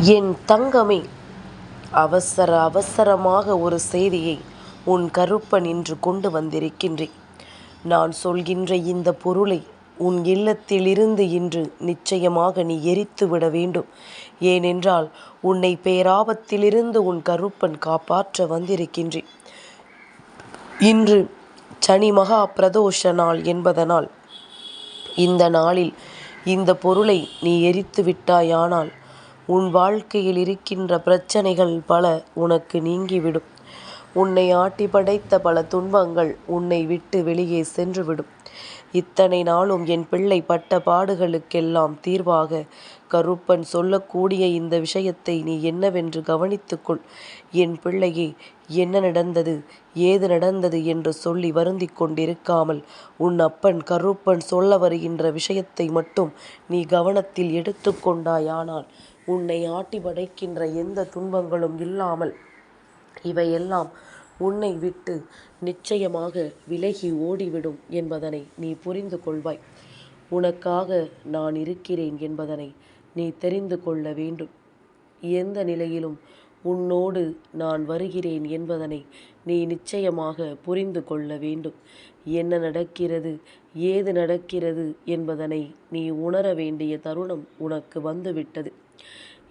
என் தங்கமே அவசர அவசரமாக ஒரு செய்தியை உன் கருப்பன் இன்று கொண்டு வந்திருக்கின்றேன். நான் சொல்கின்ற இந்த பொருளை உன் இல்லத்திலிருந்து இன்று நிச்சயமாக நீ எரித்து விட வேண்டும். ஏனென்றால் உன்னை பேராபத்திலிருந்து உன் கருப்பன் காப்பாற்ற வந்திருக்கின்றேன். இன்று சனி மகா பிரதோஷ நாள் என்பதனால் இந்த நாளில் இந்த பொருளை நீ எரித்து விட்டாயானால் உன் வாழ்க்கையில் இருக்கின்ற பிரச்சனைகள் பல உனக்கு நீங்கிவிடும். உன்னை ஆட்டி படைத்த பல துன்பங்கள் உன்னை விட்டு வெளியே சென்றுவிடும். இத்தனை நாளும் என் பிள்ளை பட்ட பாடுகளுக்கெல்லாம் தீர்வாக கருப்பன் சொல்லக்கூடிய இந்த விஷயத்தை நீ என்னவென்று கவனித்துக்கொள். என் பிள்ளையே என்ன நடந்தது ஏது நடந்தது என்று சொல்லி வருந்தி கொண்டிருக்காமல் உன் அப்பன் கருப்பன் சொல்ல வருகின்ற விஷயத்தை மட்டும் நீ கவனத்தில் எடுத்துக்கொண்டாயானால் உன்னை ஆட்டி படைக்கின்ற எந்த துன்பங்களும் இல்லாமல் இவையெல்லாம் உன்னை விட்டு நிச்சயமாக விலகி ஓடிவிடும் என்பதனை நீ புரிந்து கொள்வாய். உனக்காக நான் இருக்கிறேன் என்பதனை நீ தெரிந்து கொள்ள வேண்டும். எந்த நிலையிலும் உன்னோடு நான் வருகிறேன் என்பதனை நீ நிச்சயமாக புரிந்து கொள்ள வேண்டும். என்ன நடக்கிறது ஏது நடக்கிறது என்பதனை நீ உணர வேண்டிய தருணம் உனக்கு வந்துவிட்டது.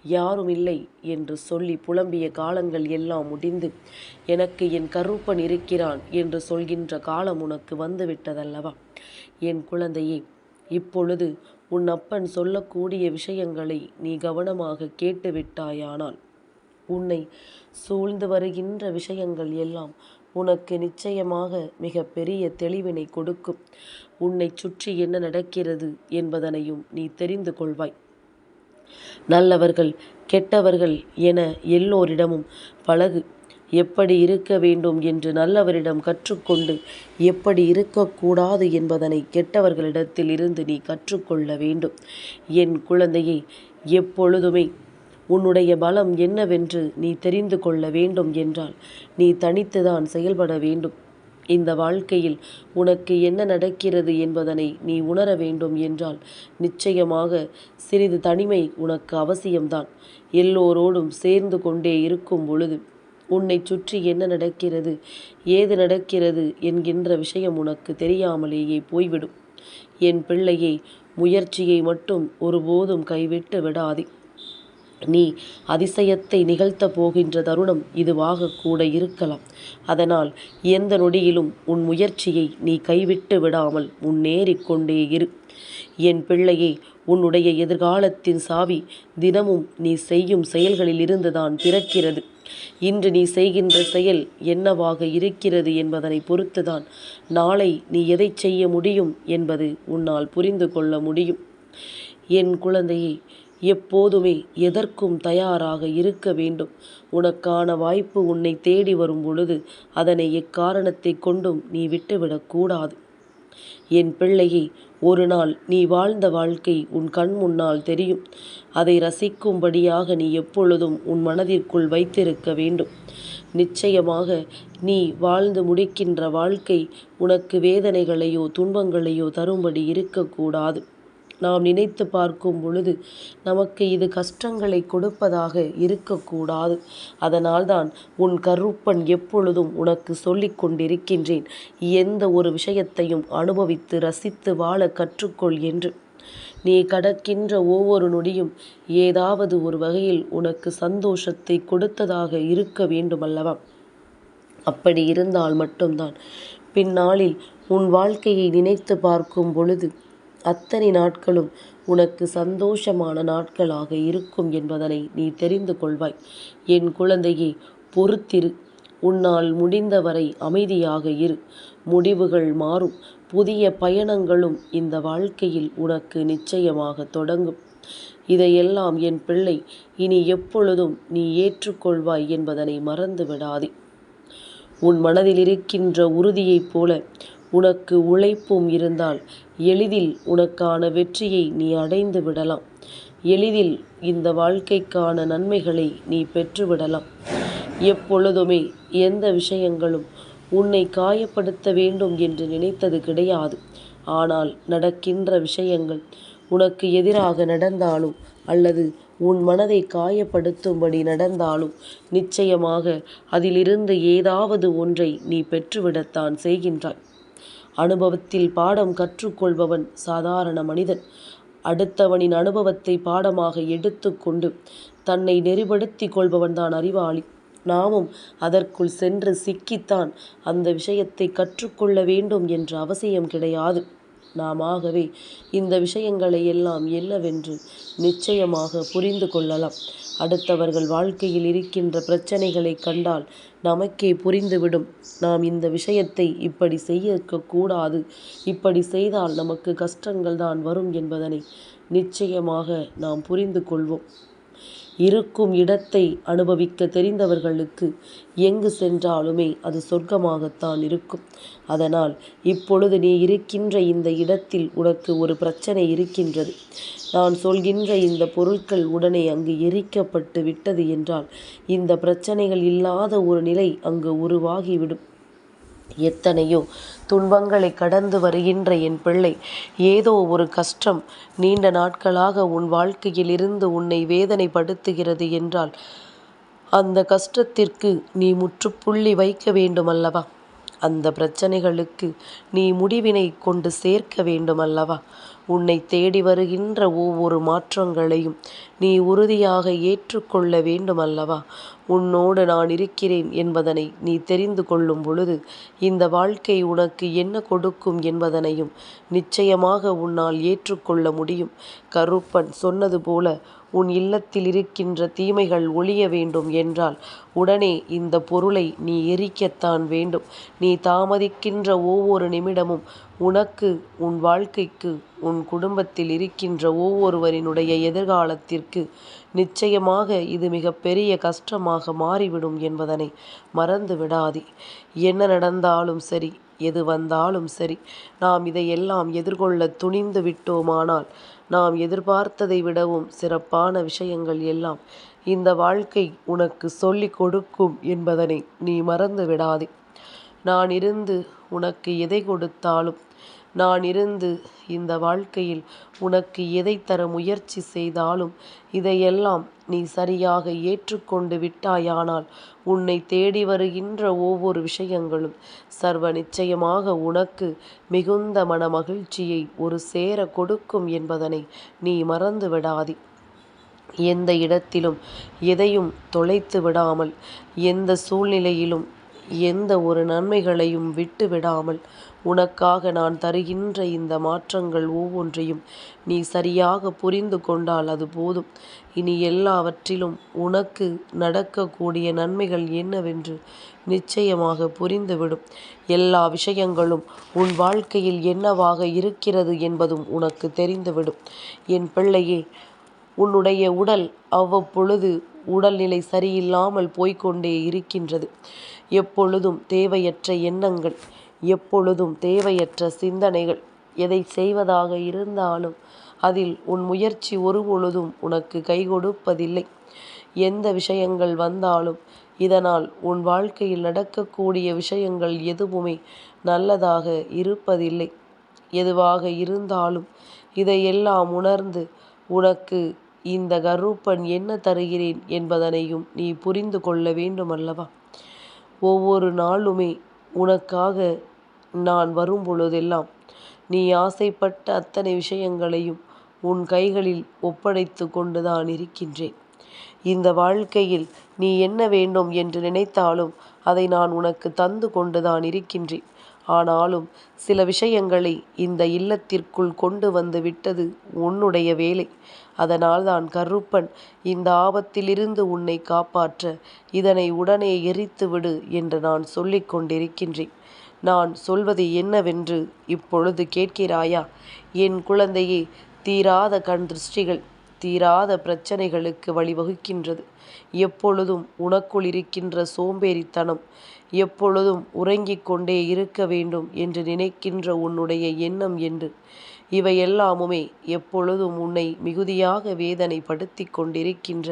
யாரும் இல்லை என்று சொல்லி புலம்பிய காலங்கள் எல்லாம் முடிந்து எனக்கு என் கருப்பன் இருக்கிறான் என்று சொல்கின்ற காலம் உனக்கு வந்துவிட்டதல்லவா? என் குழந்தையே இப்பொழுது உன் அப்பன் சொல்லக்கூடிய விஷயங்களை நீ கவனமாக கேட்டுவிட்டாயானால் உன்னை சூழ்ந்து வருகின்ற விஷயங்கள் எல்லாம் உனக்கு நிச்சயமாக மிக பெரிய தெளிவினை கொடுக்கும். உன்னை சுற்றி என்ன நடக்கிறது என்பதனையும் நீ தெரிந்து கொள்வாய். நல்லவர்கள் கெட்டவர்கள் என எல்லோரிடமும் பழகு. எப்படி இருக்க வேண்டும் என்று நல்லவரிடம் கற்றுக்கொண்டு எப்படி இருக்கக்கூடாது என்பதனை கெட்டவர்களிடத்தில் இருந்து நீ கற்றுக்கொள்ள வேண்டும். என் குழந்தையை எப்பொழுதுமே உன்னுடைய பலம் என்னவென்று நீ தெரிந்து கொள்ள வேண்டும் என்றால் நீ தனித்துதான் செயல்பட வேண்டும். இந்த வாழ்க்கையில் உனக்கு என்ன நடக்கிறது என்பதனை நீ உணர வேண்டும் என்றால் நிச்சயமாக சிறிது தனிமை உனக்கு அவசியம்தான். எல்லோரோடும் சேர்ந்து கொண்டே இருக்கும் பொழுது உன்னை சுற்றி என்ன நடக்கிறது ஏது நடக்கிறது என்கின்ற விஷயம் உனக்கு தெரியாமலேயே போய்விடும். என் பிள்ளையை முயற்சியை மட்டும் ஒருபோதும் கைவிட்டு விடாதே. நீ அதிசயத்தை நிகழ்த்த போகின்ற தருணம் இதுவாக கூட இருக்கலாம். அதனால் எந்த நொடியிலும் உன் முயற்சியை நீ கைவிட்டு விடாமல் முன்னேறிக் கொண்டே இரு. என் பிள்ளையே உன்னுடைய எதிர்காலத்தின் சாவி தினமும் நீ செய்யும் செயல்களில் இருந்துதான் பிறக்கிறது. இன்று நீ செய்கின்ற செயல் என்னவாக இருக்கிறது என்பதனை பொறுத்துதான் நாளை நீ எதை செய்ய முடியும் என்பது உன்னால் புரிந்து கொள்ள முடியும். என் குழந்தையே எப்போதுமே எதற்கும் தயாராக இருக்க வேண்டும். உனக்கான வாய்ப்பு உன்னை தேடி வரும் பொழுது அதனை எக்காரணத்தை கொண்டும் நீ விட்டுவிடக்கூடாது என் பிள்ளையை ஒரு நாள் நீ வாழ்ந்த வாழ்க்கை உன் கண் முன்னால் தெரியும். அதை ரசிக்கும்படியாக நீ எப்பொழுதும் உன் மனதிற்குள் வைத்திருக்க வேண்டும். நிச்சயமாக நீ வாழ்ந்து முடிக்கின்ற வாழ்க்கை உனக்கு வேதனைகளையோ துன்பங்களையோ தரும்படி இருக்கக்கூடாது நாம் நினைத்து பார்க்கும் பொழுது நமக்கு இது கஷ்டங்களை கொடுப்பதாக இருக்கக்கூடாது. அதனால்தான் உன் கருப்பன் எப்பொழுதும் உனக்கு சொல்லிக் கொண்டிருக்கின்றேன். எந்த ஒரு விஷயத்தையும் அனுபவித்து ரசித்து வாழ கற்றுக்கொள் என்று. நீ கடக்கின்ற ஒவ்வொரு நொடியும் ஏதாவது ஒரு வகையில் உனக்கு சந்தோஷத்தை கொடுத்ததாக இருக்க வேண்டுமல்லவா? அப்படி இருந்தால் மட்டும்தான் பின்னாளில் உன் வாழ்க்கையை நினைத்து பார்க்கும் பொழுது அத்தனை நாட்களும் உனக்கு சந்தோஷமான நாட்களாக இருக்கும் என்பதனை நீ தெரிந்து கொள்வாய். என் குழந்தையே பொறுத்திரு. உன்னால் முடிந்தவரை அமைதியாக இரு. முடிவுகள் மாறும். புதிய பயணங்களும் இந்த வாழ்க்கையில் உனக்கு நிச்சயமாக தொடங்கும். இதையெல்லாம் என் பிள்ளை இனி எப்பொழுதும் நீ ஏற்றுக்கொள்வாய் என்பதனை மறந்து விடாதே உன் மனதில் இருக்கின்ற உறுதியைப் போல உனக்கு உழைப்பும் இருந்தால் எளிதில் உனக்கான வெற்றியை நீ அடைந்து விடலாம். எளிதில் இந்த வாழ்க்கைக்கான நன்மைகளை நீ பெற்றுவிடலாம் எப்பொழுதுமே எந்த விஷயங்களும் உன்னை காயப்படுத்த வேண்டும் என்று நினைத்தது கிடையாது. ஆனால் நடக்கின்ற விஷயங்கள் உனக்கு எதிராக நடந்தாலும் அல்லது உன் மனதை காயப்படுத்தும்படி நடந்தாலும் நிச்சயமாக அதிலிருந்து ஏதாவது ஒன்றை நீ பெற்றுவிடத்தான் செய்கின்றாய். அனுபவத்தில் பாடம் கற்றுக்கொள்பவன் சாதாரண மனிதன். அடுத்தவனின் அனுபவத்தை பாடமாக எடுத்துக்கொண்டு தன்னை நெறிப்படுத்திக் கொள்பவன்தான் அறிவாளி. நாமும் அதற்குள் சென்று சிக்கித்தான் அந்த விஷயத்தை கற்றுக்கொள்ள வேண்டும் என்ற அவசியம் கிடையாது. நாமாகவே இந்த விஷயங்களை எல்லாம் என்னவென்று நிச்சயமாக புரிந்து கொள்ளலாம். அடுத்தவர்கள் வாழ்க்கையில் இருக்கின்ற பிரச்சனைகளை கண்டால் நமக்கே புரிந்துவிடும் நாம் இந்த விஷயத்தை இப்படி செய்யக் கூடாது இப்படி செய்தால் நமக்கு கஷ்டங்கள் தான் வரும் என்பதனை நிச்சயமாக நாம் புரிந்து கொள்வோம். இருக்கும் இடத்தை அனுபவிக்க தெரிந்தவர்களுக்கு எங்கு சென்றாலுமே அது சொர்க்கமாகத்தான் இருக்கும். அதனால் இப்பொழுது நீ இருக்கின்ற இந்த இடத்தில் உனக்கு ஒரு பிரச்சனை இருக்கின்றது. நான் சொல்கின்ற இந்த பொருட்கள் உடனே அங்கு எரிக்கப்பட்டு விட்டது என்றால் இந்த பிரச்சனைகள் இல்லாத ஒரு நிலை அங்கு உருவாகிவிடும். எத்தனையோ துன்பங்களை கடந்து வருகின்ற என் பிள்ளை ஏதோ ஒரு கஷ்டம் நீண்ட நாட்களாக உன் வாழ்க்கையில் இருந்து உன்னை வேதனைப்படுத்துகிறது என்றால் அந்த கஷ்டத்திற்கு நீ முற்றுப்புள்ளி வைக்க வேண்டுமல்லவா? அந்த பிரச்சனைகளுக்கு நீ முடிவினை கொண்டு சேர்க்க வேண்டுமல்லவா? உன்னை தேடி வருகின்ற ஒவ்வொரு மாற்றங்களையும் நீ உறுதியாக ஏற்றுக்கொள்ள வேண்டுமல்லவா? உன்னோடு நான் இருக்கிறேன் என்பதனை நீ தெரிந்து கொள்ளும் பொழுது இந்த வாழ்க்கை உனக்கு என்ன கொடுக்கும் என்பதனையும் நிச்சயமாக உன்னால் ஏற்றுக்கொள்ள முடியும். கருப்பன் சொன்னது போல உன் இல்லத்தில் இருக்கின்ற தீமைகள் ஒழிய வேண்டும் என்றால் உடனே இந்த பொருளை நீ எரிக்கத்தான் வேண்டும். நீ தாமதிக்கின்ற ஒவ்வொரு நிமிடமும் உனக்கு உன் வாழ்க்கைக்கு உன் குடும்பத்தில் இருக்கின்ற ஒவ்வொருவரினுடைய எதிர்காலத்திற்கு நிச்சயமாக இது மிகப்பெரிய கஷ்டமாக மாறிவிடும் என்பதனை மறந்து விடாதே. என்ன நடந்தாலும் சரி எது வந்தாலும் சரி நாம் இதையெல்லாம் எதிர்கொள்ள துணிந்து விட்டோமானால் நாம் எதிர்பார்த்ததை விடவும் சிறப்பான விஷயங்கள் எல்லாம் இந்த வாழ்க்கை உனக்கு சொல்லிக் கொடுக்கும் என்பதனை நீ மறந்து விடாதே. நான் இருந்து உனக்கு எதை கொடுத்தாலும் நான் இருந்து இந்த வாழ்க்கையில் உனக்கு எதை தர முயற்சி செய்தாலும் இதையெல்லாம் நீ சரியாக ஏற்றுக்கொண்டு விட்டாயானால் உன்னை தேடி வருகின்ற ஒவ்வொரு விஷயங்களும் சர்வ நிச்சயமாக உனக்கு மிகுந்த மன மகிழ்ச்சியை ஒரு சேர கொடுக்கும் என்பதனை நீ மறந்து விடாதே. எந்த இடத்திலும் எதையும் தொலைத்து விடாமல் எந்த சூழ்நிலையிலும் எந்த ஒரு நன்மைகளையும் விட்டு விடாமல் உனக்காக நான் தருகின்ற இந்த மாற்றங்கள் ஒவ்வொன்றையும் நீ சரியாக புரிந்து கொண்டால் அது போதும். இனி எல்லாவற்றிலும் உனக்கு நடக்கக்கூடிய நன்மைகள் என்னவென்று நிச்சயமாக புரிந்துவிடும். எல்லா விஷயங்களும் உன் வாழ்க்கையில் என்னவாக இருக்கிறது என்பதும் உனக்கு தெரிந்துவிடும். என் பிள்ளையே உன்னுடைய உடல் அவ்வப்பொழுது உடல்நிலை சரியில்லாமல் போய்க் கொண்டே இருக்கின்றது. எப்பொழுதும் தேவையற்ற எண்ணங்கள் எப்பொழுதும் தேவையற்ற சிந்தனைகள். எதை செய்வதாக இருந்தாலும் அதில் உன் முயற்சி ஒருபொழுதும் உனக்கு கைகொடுப்பதில்லை. எந்த விஷயங்கள் வந்தாலும் இதனால் உன் வாழ்க்கையில் நடக்கக்கூடிய விஷயங்கள் எதுவுமே நல்லதாக இருப்பதில்லை. எதுவாக இருந்தாலும் இதையெல்லாம் உணர்ந்து உனக்கு இந்த கருப்பன் என்ன தருகிறேன் என்பதனையும் நீ புரிந்து கொள்ள வேண்டுமல்லவா? ஒவ்வொரு நாளுமே உனக்காக நான் வரும் பொழுதெல்லாம் நீ ஆசைப்பட்ட அத்தனை விஷயங்களையும் உன் கைகளில் ஒப்படைத்து கொண்டுதான் இருக்கின்றேன். இந்த வாழ்க்கையில் நீ என்ன வேண்டும் என்று நினைத்தாலும் அதை நான் உனக்கு தந்து கொண்டுதான் இருக்கின்றேன். ஆனாலும் சில விஷயங்களை இந்த இல்லத்திற்குள் கொண்டு வந்து விட்டது உன்னுடைய வேலை. அதனால்தான் கருப்பன் இந்த ஆபத்திலிருந்து உன்னை காப்பாற்ற இதனை உடனே எரித்துவிடு என்று நான் சொல்லிக் கொண்டிருக்கின்றேன். நான் சொல்வது என்னவென்று இப்பொழுது கேட்கிறாயா? என் குழந்தையே தீராத கண் திருஷ்டிகள் தீராத பிரச்சனைகளுக்கு வழிவகுக்கின்றது. எப்பொழுதும் உனக்குள் இருக்கின்ற சோம்பேறித்தனம் எப்பொழுதும் உறங்கிக் கொண்டே இருக்க வேண்டும் என்று நினைக்கின்ற உன்னுடைய எண்ணம் என்று இவையெல்லாமுமே எப்பொழுதும் உன்னை மிகுதியாக வேதனைப்படுத்திக் கொண்டிருக்கின்ற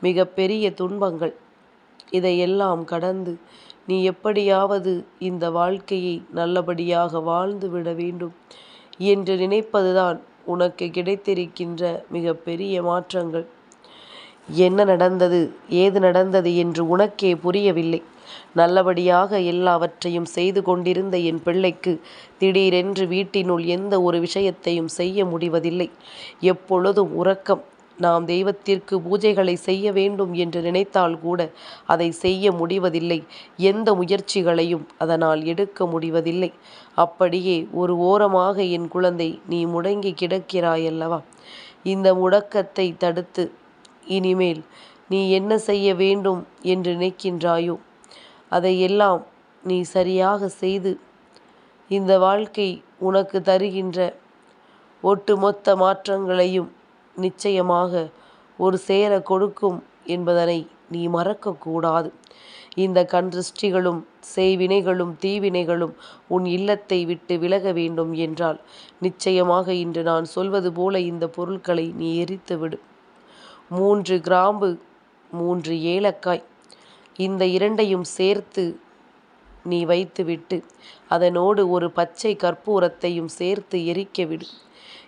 மிகப்பெரிய துன்பங்கள். இதையெல்லாம் கடந்து நீ எப்படியாவது இந்த வாழ்க்கையை நல்லபடியாக வாழ்ந்து விட வேண்டும் என்று நினைப்பதுதான் உனக்கு கிடைத்திருக்கின்ற மிகப்பெரிய மாற்றங்கள். என்ன நடந்தது ஏது நடந்தது என்று உனக்கே புரியவில்லை நல்லபடியாக எல்லாவற்றையும் செய்து கொண்டிருந்த என் பிள்ளைக்கு திடீரென்று வீட்டினுள் எந்த ஒரு விஷயத்தையும் செய்ய முடிவதில்லை எப்பொழுதும் உறக்கம் நாம் தெய்வத்திற்கு பூஜைகளை செய்ய வேண்டும் என்று நினைத்தால் கூட அதை செய்ய முடிவதில்லை. எந்த முயற்சிகளையும் அதனால் எடுக்க முடிவதில்லை. அப்படியே ஒரு ஓரமாக என் குழந்தை நீ முடங்கி கிடக்கிறாயல்லவா? இந்த முடக்கத்தை தடுத்து இனிமேல் நீ என்ன செய்ய வேண்டும் என்று நினைக்கின்றாயோ? அதையெல்லாம் நீ சரியாக செய்து இந்த வாழ்க்கை உனக்கு தருகின்ற ஒட்டுமொத்த மாற்றங்களையும் நிச்சயமாக ஒரு சேர கொடுக்கும் என்பதனை நீ மறக்கக்கூடாது. இந்த கண் திருஷ்டிகளும் செய்வினைகளும் தீவினைகளும் உன் இல்லத்தை விட்டு விலக வேண்டும் என்றால் நிச்சயமாக இன்று நான் சொல்வது போல இந்த பொருட்களை நீ எரித்து விடு. மூன்று கிராம்பு மூன்று ஏலக்காய் இந்த இரண்டையும் சேர்த்து நீ வைத்துவிட்டு அதனோடு ஒரு பச்சை கற்பூரத்தையும் சேர்த்து எரிக்க விடு.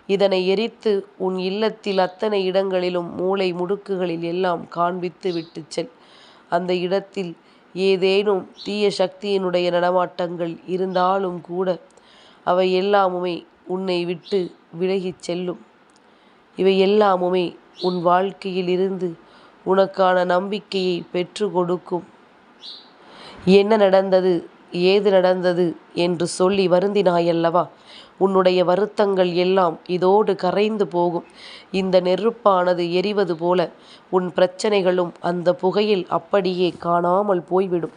இதனை எரித்து உன் இல்லத்தில் அத்தனை இடங்களிலும் மூளை முடுக்குகளில் எல்லாம் காண்பித்து விட்டு செல். அந்த இடத்தில் ஏதேனும் தீய சக்தியினுடைய நடமாட்டங்கள் இருந்தாலும் கூட அவை எல்லாமுமே உன்னை விட்டு விலகிச் செல்லும். இவை எல்லாமுமே உன் வாழ்க்கையில் இருந்து உனக்கான நம்பிக்கையை பெற்று கொடுக்கும். என்ன நடந்தது? ஏது நடந்தது? என்று சொல்லி வருந்தினாயல்லவா? உன்னுடைய வருத்தங்கள் எல்லாம் இதோடு கரைந்து போகும். இந்த நெருப்பானது எரிவது போல உன் பிரச்சனைகளும் அந்த புகையில் அப்படியே காணாமல் போய்விடும்.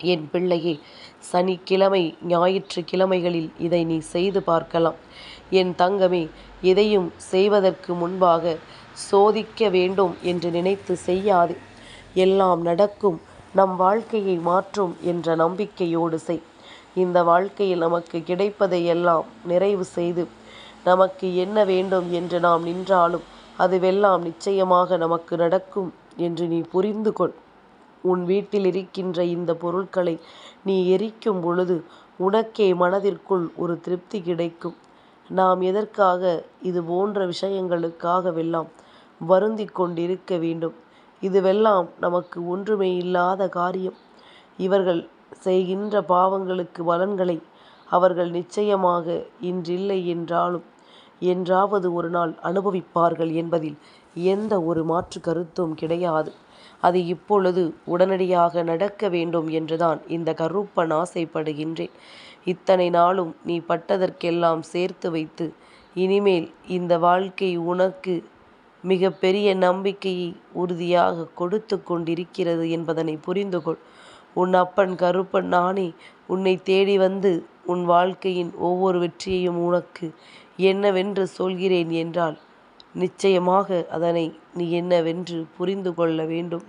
என் பிள்ளையே சனிக்கிழமை ஞாயிற்றுக்கிழமைகளில் இதை நீ செய்து பார்க்கலாம். என் தங்கமே எதையும் செய்வதற்கு முன்பாக சோதிக்க வேண்டும் என்று நினைத்து செய்யாது. எல்லாம் நடக்கும் நம் வாழ்க்கையை மாற்றும் என்ற நம்பிக்கையோடு செய். இந்த வாழ்க்கையில் நமக்கு கிடைப்பதை எல்லாம் நிறைவு செய்து நமக்கு என்ன வேண்டும் என்று நாம் நின்றாலும் அதுவெல்லாம் நிச்சயமாக நமக்கு நடக்கும் என்று நீ புரிந்து கொள். உன் வீட்டில் இருக்கின்ற இந்த பொருட்களை நீ எரிக்கும் பொழுது உனக்கே மனதிற்குள் ஒரு திருப்தி கிடைக்கும். நாம் எதற்காக இது போன்ற விஷயங்களுக்காகவெல்லாம் வருந்தி கொண்டிருக்க வேண்டும்? இதுவெல்லாம் நமக்கு ஒன்றுமே இல்லாத காரியம். இவர்கள் செய்கின்ற பாவங்களுக்கு பலன்களை அவர்கள் நிச்சயமாக இன்றில்லை என்றாலும் என்றாவது ஒரு நாள் அனுபவிப்பார்கள் என்பதில் எந்த ஒரு மாற்று கருத்தும் கிடையாது. அது இப்பொழுது உடனடியாக நடக்க வேண்டும் என்றுதான் இந்த கருப்பன் ஆசைப்படுகின்றேன். இத்தனை நாளும் நீ பட்டதற்கெல்லாம் சேர்த்து வைத்து இனிமேல் இந்த வாழ்க்கை உனக்கு மிக பெரிய நம்பிக்கையை உறுதியாக கொடுத்து கொண்டிருக்கிறது என்பதனை புரிந்து கொள் உன் அப்பன் கருப்பன் நானே. உன்னை தேடி வந்து உன் வாழ்க்கையின் ஒவ்வொரு வெற்றியையும் உனக்கு என்னவென்று சொல்கிறேன் என்றால் நிச்சயமாக அதனை நீ என்னவென்று புரிந்து கொள்ள வேண்டும்.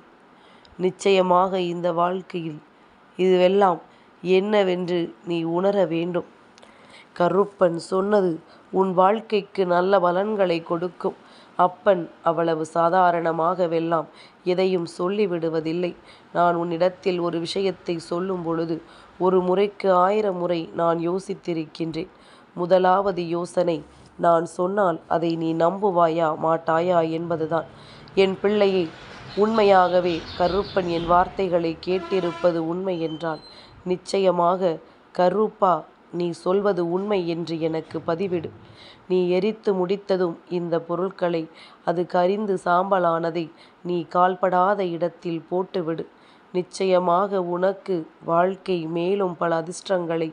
நிச்சயமாக இந்த வாழ்க்கையில் இதுவெல்லாம் என்னவென்று நீ உணர வேண்டும். கருப்பன் சொன்னது உன் வாழ்க்கைக்கு நல்ல பலன்களை கொடுக்கும். அப்பன் அவ்வளவு சாதாரணமாகவெல்லாம் எதையும் சொல்லிவிடுவதில்லை. நான் உன்னிடத்தில் ஒரு விஷயத்தை சொல்லும் பொழுது ஒரு முறைக்கு ஆயிரம் முறை நான் யோசித்திருக்கின்றேன். முதலாவது யோசனை நான் சொன்னால் அதை நீ நம்புவாயா மாட்டாயா என்பதுதான். என் பிள்ளையை உண்மையாகவே கருப்பன் என் வார்த்தைகளை கேட்டிருப்பது உண்மை என்றால் நிச்சயமாக கருப்பா நீ சொல்வது உண்மை என்று எனக்கு பதிவிடு. நீ எரித்து முடித்ததும் இந்த பொருட்களை அது கரிந்து சாம்பலானதை நீ கால்படாத இடத்தில் போட்டுவிடு. நிச்சயமாக உனக்கு வாழ்க்கை மேலும் பல அதிர்ஷ்டங்களை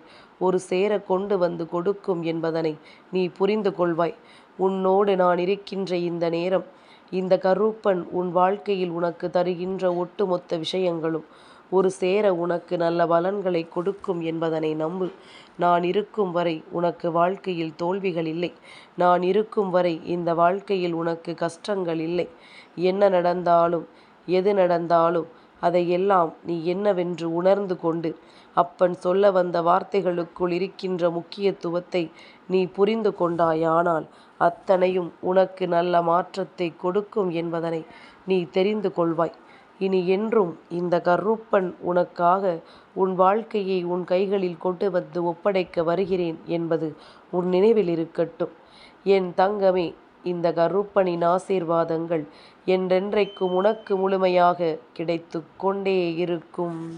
ஒரு சேர கொண்டு வந்து கொடுக்கும் என்பதனை நீ புரிந்து கொள்வாய். உன்னோடு நான் இருக்கின்ற இந்த நேரம் இந்த கருப்பன் உன் வாழ்க்கையில் உனக்கு தருகின்ற ஒட்டுமொத்த விஷயங்களும் ஒரு சேர உனக்கு நல்ல பலன்களை கொடுக்கும் என்பதனை நம்பு. நான் இருக்கும் வரை உனக்கு வாழ்க்கையில் தோல்விகள் இல்லை. நான் இருக்கும் வரை இந்த வாழ்க்கையில் உனக்கு கஷ்டங்கள் இல்லை. என்ன நடந்தாலும் எது நடந்தாலும் அதையெல்லாம் நீ என்னவென்று உணர்ந்து கொண்டு அப்பன் சொல்ல வந்த வார்த்தைகளுக்குள் இருக்கின்ற முக்கியத்துவத்தை நீ புரிந்து கொண்டாயானால் அத்தனையும் உனக்கு நல்ல மாற்றத்தை கொடுக்கும் என்பதனை நீ தெரிந்து கொள்வாய். இனி என்றும் இந்த கருப்பன் உனக்காக உன் வாழ்க்கையை உன் கைகளில் கொண்டு வந்து ஒப்படைக்க வருகிறேன் என்பது உன் நினைவில் இருக்கட்டும். என் தங்கமே இந்த கருப்பனின் ஆசீர்வாதங்கள் என்றென்றைக்கும் உனக்கு முழுமையாக கிடைத்து கொண்டே இருக்கும்.